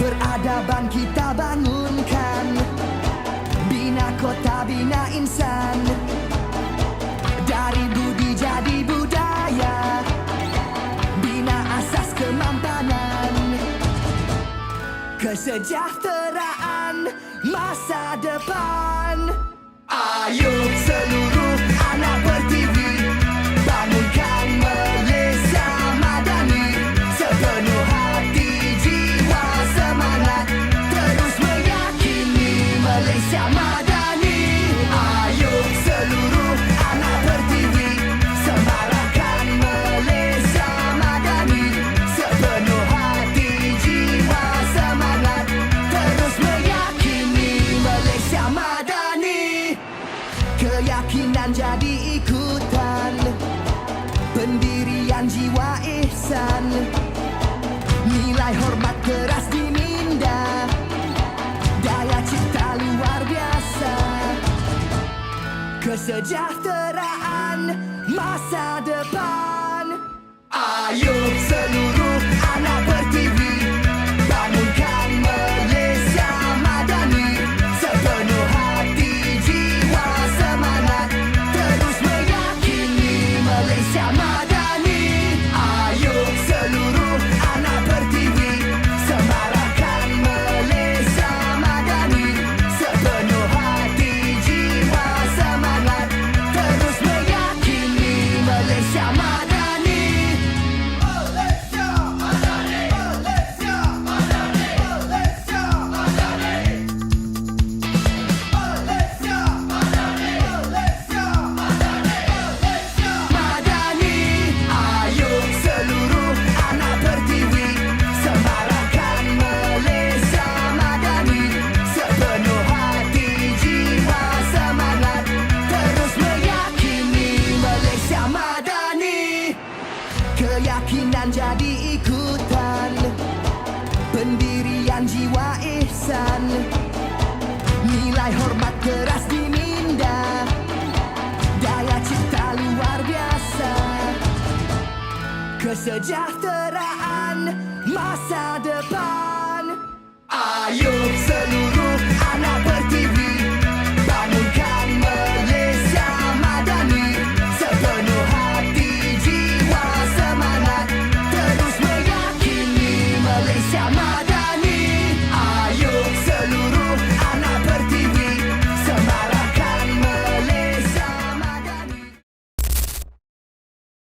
Peradaban kita bangunkan. Bina kota, bina insan. Dari budi jadi budaya. Bina asas kemampanan Kesejahteraan masa depan. Ayo Keyakinan jadi ikutan. Pendirian jiwa ihsan. Nilai hormat keras diminda. Daya cipta luar biasa. Kesejahteraan masa depan. Ayo seluruh Keyakinan jadi ikutan. Pendirian jiwa ihsan. Nilai hormat keras diminda. Daya cipta luar biasa. Kesejahteraan masa depan. Ayo seluruh